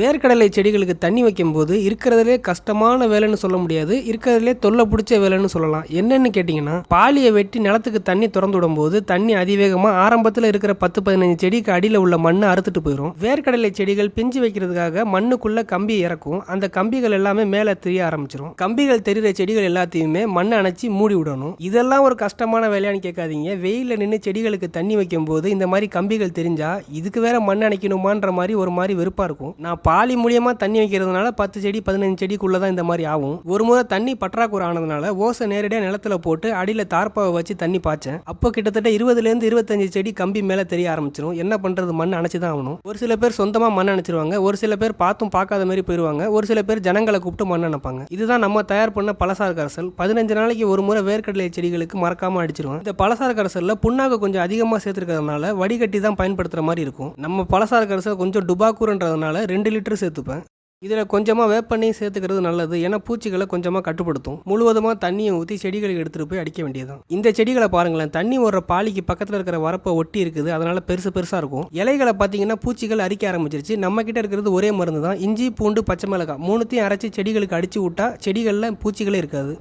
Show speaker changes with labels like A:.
A: வேர்க்கடலை செடிகளுக்கு தண்ணி வைக்கும்போது இருக்கிறதுலே கஷ்டமான வேலைன்னு சொல்ல முடியாது இருக்கிறதுலே தொல்லை பிடிச்ச வேலைன்னு சொல்லலாம். என்னன்னு கேட்டிங்கன்னா பாலியை வெட்டி நிலத்துக்கு தண்ணி திறந்து விடும்போது தண்ணி அதிவேகமாக ஆரம்பத்தில் இருக்கிற பத்து பதினஞ்சு செடிக்கு அடியில் உள்ள மண்ணை அறுத்துட்டு போயிடும் வேர்க்கடலை செடிகள் பிஞ்சு வைக்கிறதுக்காக மண்ணுக்குள்ளே கம்பி இறக்கும். அந்த கம்பிகள் எல்லாமே மேலே தெரிய ஆரம்பிச்சிடும் கம்பிகள் தெரிகிற செடிகள் எல்லாத்தையுமே மண்ணை அணைச்சி மூடி விடணும். இதெல்லாம் ஒரு கஷ்டமான வேலையான்னு கேட்காதீங்க. வெயிலில் நின்று செடிகளுக்கு தண்ணி வைக்கும்போது இந்த மாதிரி கம்பிகள் தெரிஞ்சால் இதுக்கு வேற மண் அணைக்கணுமான்ற மாதிரி ஒரு மாதிரி வெறுப்பாக இருக்கும். நான் பாலி மூலியமாக தண்ணி வைக்கிறதுனால பத்து செடி பதினஞ்சு செடிக்குள்ளே தான் இந்த மாதிரி ஆகும். ஒரு முறை தண்ணி பற்றாக்குறை ஆனதுனால ஓசை நேரடியாக நிலத்துல போட்டு அடியில் தார்ப்பாவை வச்சு தண்ணி பாய்ச்சேன். அப்போ கிட்டத்தட்ட இருபதுலேருந்து இருபத்தஞ்சு செடி கம்பி மேலே தெரிய ஆரம்பிச்சிடும் என்ன பண்ணுறது மண் அணைச்சி தான் ஆகணும். ஒரு சில பேர் சொந்தமாக மண் அணைச்சிருவாங்க. ஒரு சில பேர் பார்த்தும் பார்க்காத மாதிரி போயிடுவாங்க ஒரு சில பேர் ஜனங்களை கூப்பிட்டு மண் அணைப்பாங்க. இதுதான் நம்ம தயார் பண்ண பழசார் கரசல். பதினஞ்சு நாளைக்கு ஒரு முறை வேர்க்கடலை செடிகளுக்கு மறக்காமல் அடிச்சிருவோம். இந்த பழசார் கரசலில் புண்ணாக்கு கொஞ்சம் அதிகமாக சேர்த்துருக்கிறதுனால வடிகட்டி தான் பயன்படுத்துகிற மாதிரி இருக்கும். நம்ம பழசார் கரசல் கொஞ்சம் டுபாக்கூர்ன்றதுனால ரெண்டு லிட்டர் சேர்த்துப்பேன். இதில் கொஞ்சமாக வேப்பெண்ணையும் சேர்த்துக்கிறது நல்லது. ஏன்னா பூச்சிகளை கொஞ்சமாக கட்டுப்படுத்தும். முழுவதுமாக தண்ணியை ஊற்றி செடிகளுக்கு எடுத்துகிட்டு போய் அடிக்க வேண்டியதுதான். இந்த செடிகளை பாருங்களேன். தண்ணி ஓடுற பாலிக்கு பக்கத்தில் இருக்கிற வரப்பை ஒட்டி இருக்குது. அதனால் பெருசு பெருசாக இருக்கும். இலைகளை பார்த்தீங்கன்னா பூச்சிகள் அரிக்க ஆரம்பிச்சிருச்சு. நம்ம கிட்ட இருக்கிறது ஒரே மருந்து தான் இஞ்சி பூண்டு பச்சை மிளகாய். மூணுத்தையும் அரைச்சி செடிகளுக்கு அடிச்சு விட்டா செடிகளில் பூச்சிகளே இருக்காது.